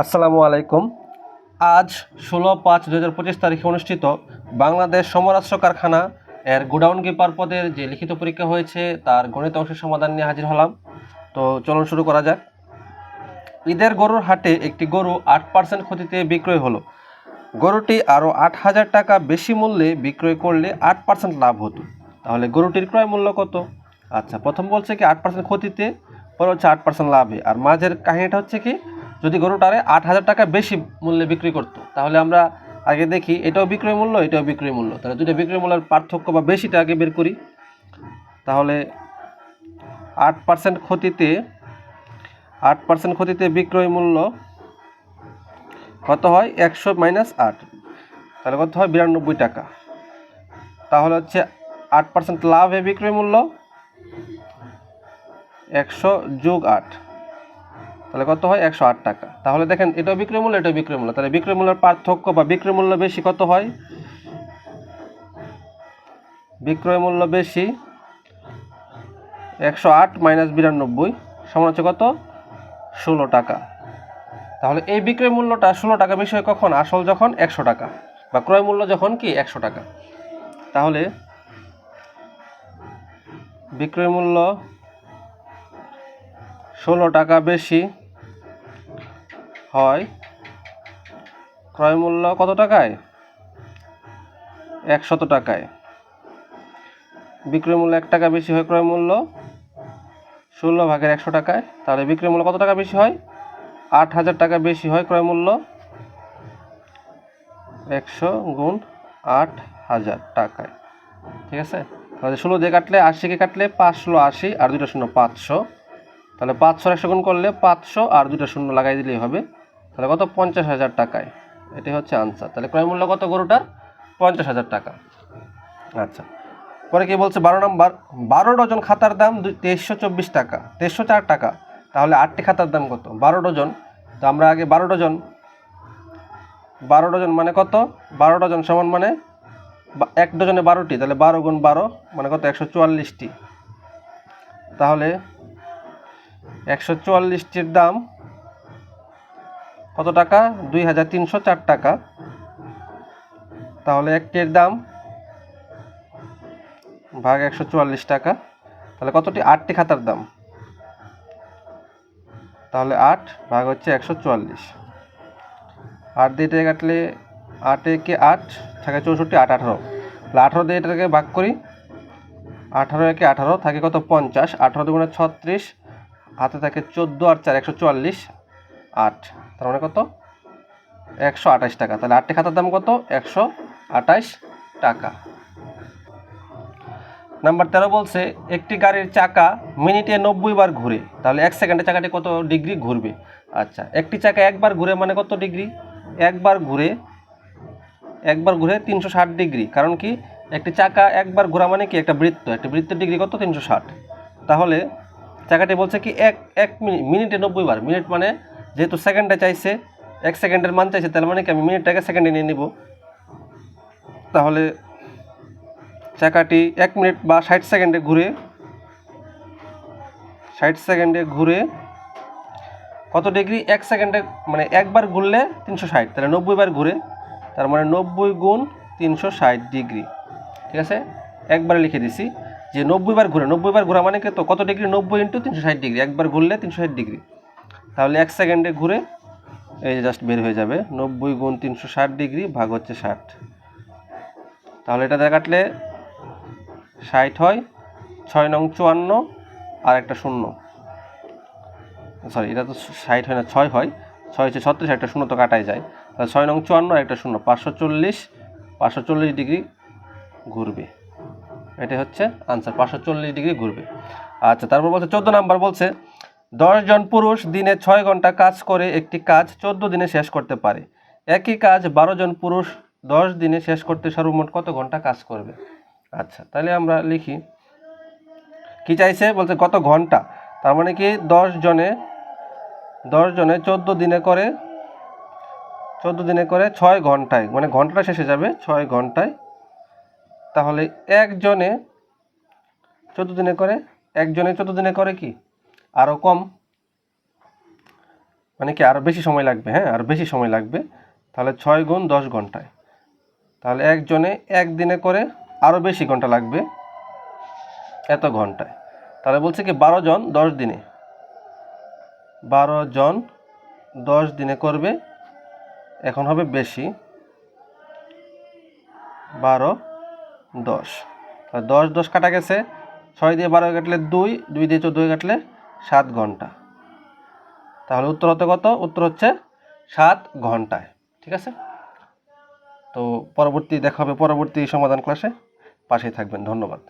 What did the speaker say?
আসসালামু আলাইকুম। আজ ষোলো পাঁচ দু হাজার পঁচিশ তারিখে অনুষ্ঠিত বাংলাদেশ সমরাষ্ট্র কারখানা এর গোডাউন কিপার পদের যে লিখিত পরীক্ষা হয়েছে, তার গণিত অংশের সমাধান নিয়ে হাজির হলাম। তো চলুন শুরু করা যাক। ঈদের গরুর হাটে একটি গরু আট পার্সেন্ট ক্ষতিতে বিক্রয় হলো। গরুটি আরও আট হাজার টাকা বেশি মূল্যে বিক্রয় করলে আট পার্সেন্ট লাভ হতো। তাহলে গরুটির ক্রয় মূল্য কত? আচ্ছা প্রথম বলছে কি, আট পার্সেন্ট ক্ষতিতে, পরে হচ্ছে আট পার্সেন্ট লাভে। আর মাঝের কাহিনীটা হচ্ছে কি যদি গরুটারে আট হাজার টাকা বেশি মূল্যে বিক্রি করতো, তাহলে আমরা আগে দেখি এটাও বিক্রয় মূল্য, এটাও বিক্রয় মূল্য। তাহলে দুটো বিক্রয় মূল্যের পার্থক্য বা বেশিটা আগে বের করি। তাহলে আট পার্সেন্ট ক্ষতিতে, আট পার্সেন্ট ক্ষতিতে বিক্রয় মূল্য কত হয়? একশো মাইনাস আট। তাহলে কত হয়? বিরানব্বই টাকা। তাহলে হচ্ছে আট পার্সেন্ট লাভে বিক্রয় মূল্য একশো যোগ আট। তাহলে কত হয়? একশো আট টাকা। তাহলে দেখেন এটাও বিক্রয় মূল্য এটাও বিক্রয় মূল্য। তাহলে বিক্রয় মূল্যের পার্থক্য বা বিক্রয় মূল্য বেশি কত হয়? বিক্রয় মূল্য বেশি একশো আট মাইনাস বিরানব্বই, সমান হচ্ছে কত? ষোলো টাকা। তাহলে এই বিক্রয় মূল্যটা ষোলো টাকা বেশি হয় কখন? আসল যখন একশো টাকা বা ক্রয় মূল্য যখন কি? একশো টাকা। তাহলে বিক্রয় মূল্য ষোলো টাকা বেশি হয়। ক্রয় মূল্য কত টাকায়? একশত টাকায়। বিক্রয় মূল্য এক টাকা বেশি হয় ক্রয় মূল্য ষোলো ভাগের একশো টাকায়। তাহলে বিক্রয় মূল্য কত টাকা বেশি হয়? আট হাজার টাকা বেশি হয় ক্রয় মূল্য একশো গুণ আট হাজার টাকায়। ঠিক আছে? তাহলে ষোলো দিয়ে কাটলে আশিকে কাটলে পাঁচ ষোলো আশি, আর দুটো শূন্য পাঁচশো। তাহলে পাঁচশো একশো গুণ করলে পাঁচশো, আর দুটো শূন্য লাগাই দিলেই হবে। তাহলে কত? পঞ্চাশ হাজার টাকায়। এটাই হচ্ছে আনসার তাহলে ক্রয় মূল্য কত গরুটার? পঞ্চাশ হাজার টাকা। আচ্ছা। পরে কি বলছে? বারো নম্বর। বারো ডজন খাতার দাম তেইশশো চব্বিশ টাকা। তেইশশো চার টাকা। তাহলে আটটি খাতার দাম কত? বারো ডজন। তো আমরা আগে বারো ডজন। বারো ডজন মানে কত? বারো ডজন সমান মানে এক ডজনে বারোটি। তাহলে বারো গুণ বারো মানে কত? একশো চুয়াল্লিশটি। তাহলে একশো চুয়াল্লিশটির দাম কত টাকা? দুই হাজার তিনশো চার টাকা। তাহলে একটির দাম? ভাগ একশো চুয়াল্লিশ টাকা। তাহলে কতটি? আটটি খাতার দাম। তাহলে আট ভাগ হচ্ছে একশো চুয়াল্লিশ। আট দিয়ে কাটলে আটে কে আট থাকে চৌষট্টি, আট আঠারো। তাহলে আঠারো দিয়ে এটাকে ভাগ করি। আঠারো একে আঠারো থাকে কত? পঞ্চাশ। আঠারো দুগুণে ছত্রিশ। হাতে থাকে চোদ্দ আর চার একশো চুয়াল্লিশ। আট। তার মানে কত? একশো আঠাশ টাকা। তাহলে আটটি খাতার দাম কত? একশো আঠাশ টাকা। নাম্বার তেরো বলছে, একটি গাড়ির চাকা মিনিটে নব্বই বার ঘুরে। তাহলে এক সেকেন্ডে চাকাটি কত ডিগ্রি ঘুরবে? আচ্ছা একটি চাকা একবার ঘুরে মানে কত ডিগ্রি? একবার ঘুরে একবার ঘুরে তিনশো ষাট ডিগ্রি। কারণ কি? একটি চাকা একবার ঘোরা মানে কি? একটা বৃত্ত। একটা বৃত্তের ডিগ্রি কত? তিনশো ষাট। তাহলে চাকাটি বলছে কি, এক এক মিনিট মিনিটে নব্বই বার। মিনিট মানে যেহেতু সেকেন্ডে চাইছে, এক সেকেন্ডের মান চাইছে, তার মানে কি আমি মিনিটটাকে সেকেন্ডে নিয়ে নিব। তাহলে চাকাটি এক মিনিট বা ষাট সেকেন্ডে ঘুরে, ষাট সেকেন্ডে ঘুরে কত ডিগ্রি এক সেকেন্ডে মানে একবার ঘুরলে তিনশো ষাট, তাহলে নব্বই বার ঘুরে, তার মানে নব্বই গুণ তিনশো ষাট ডিগ্রি ঠিক আছে? একবারে লিখে দিছি যে নব্বই বার ঘুরে, নব্বই বার ঘোরা মানে তো? কত ডিগ্রি নব্বই ইন্টু তিনশো ষাট ডিগ্রি একবার ঘুরলে তিনশো ষাট ডিগ্রি তাহলে এক সেকেন্ডে ঘুরে এই যে জাস্ট বের হয়ে যাবে। নব্বই গুণ তিনশো ষাট ডিগ্রি ভাগ হচ্ছে ষাট। তাহলে এটা দেখাটলে ষাট হয়, ছয় নং চুয়ান্ন, আর একটা শূন্য। সরি এটা তো ষাট হয় না, ছয় হয়। ছয় হচ্ছে ছত্রিশ, একটা শূন্য তো কাটাই যায়। তাহলে ছয় নং চুয়ান্ন আর একটা শূন্য, পাঁচশো চল্লিশ পাঁচশো চল্লিশ ডিগ্রি ঘুরবে। এটা হচ্ছে আনসার পাঁচশো চল্লিশ ডিগ্রি ঘুরবে। আচ্ছা তারপর বলছে, চোদ্দ নাম্বার বলছে জন পুরুষ দিনে ছয় ঘণ্টা কাজ করে একটি কাজ চোদ্দ দিনে শেষ করতে পারে। একই কাজ বারো জন পুরুষ দশ দিনে শেষ করতে সর্বমোট কত ঘণ্টা কাজ করবে? আচ্ছা তাহলে আমরা লিখি। কি চাইছে? বলছে কত ঘণ্টা? তার মানে কি দশ জনে দশ জনে চোদ্দ দিনে করে, চোদ্দ দিনে করে ছয় ঘন্টায় মানে ঘন্টাটা শেষে যাবে ছয় ঘন্টায়। তাহলে একজনে চোদ্দ দিনে করে একজনে চোদ্দ দিনে করে কি? আরও কম। মানে কি আরও বেশি সময় লাগবে হ্যাঁ? আরও বেশি সময় লাগবে। তাহলে ছয় গুণ দশ ঘন্টায়। তাহলে একজনে একদিনে করে আরও বেশি ঘণ্টা লাগবে। এত ঘন্টায়। তাহলে বলছে কি বারো জন দশ দিনে। বারো জন দশ দিনে করবে। এখন হবে বেশি। বারো দশ। আর দশ দশ কাটা গেছে। ছয় দিয়ে বারো কাটলে দুই দুই দিয়ে চোদ্দ কাটলে সাত ঘণ্টা। তাহলে উত্তর হতে কত? উত্তর হচ্ছে সাত ঘন্টায়, ঠিক আছে? তো পরবর্তী দেখা হবে পরবর্তী সমাধান ক্লাসে পাশেই থাকবেন, ধন্যবাদ।